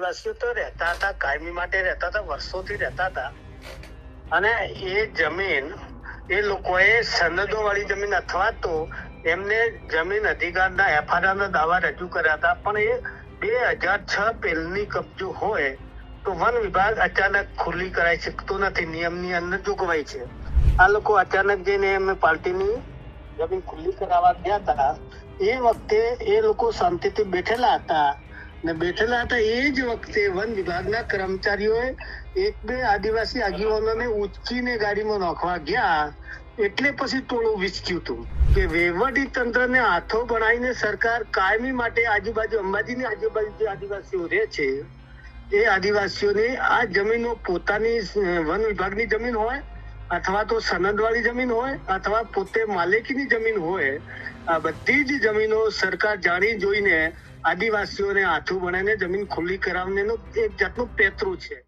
આદિવાસીઓ તો રહેતા હતા, કાયમી માટે રહેતા હતા, વર્ષોથી રહેતા હતા. અને એ જમીન, એ લોકોએ સનદો વાળી જમીન અથવા તો એમને જમીન અધિકારના એફઆરઆરના દાવા રજૂ કર્યા હતા. પણ એ બે હજાર છ પેલની કબજો હોય તો વન વિભાગ અચાનક ખુલ્લી કરાઈ શકતો નથી. નિયમની અંદર જોગવાઈ છે. આ લોકો અચાનક જઈને એમને પાર્ટીની જમીન ખુલ્લી કરાવવા ગયા હતા. એ વખતે એ લોકો શાંતિથી બેઠેલા હતા. ને બેઠેલા હતા એ જ વખતે વન વિભાગના કર્મચારીઓએ એક બે આદિવાસી આગેવાનોને ઉચકીને ગાડીમાં નાખવા ગયા એટલે પછી ટોળું વિચક્યું હતું કે વહીવટી તંત્રને હાથો બનાવીને સરકાર કાયમી માટે આજુબાજુ અંબાજીની આજુબાજુ જે આદિવાસીઓ રહે છે, એ આદિવાસીઓને આ જમીનો પોતાની વન વિભાગની જમીન હોય અથવા તો સનદવાળી જમીન હોય અથવા પોતે માલિકીની જમીન હોય, આ બધી જ જમીનો સરકાર જાણી જોઈને આદિવાસીઓને હાથું ભણાઈને જમીન ખુલ્લી કરાવવાનો એક જાતનું પેતરું છે.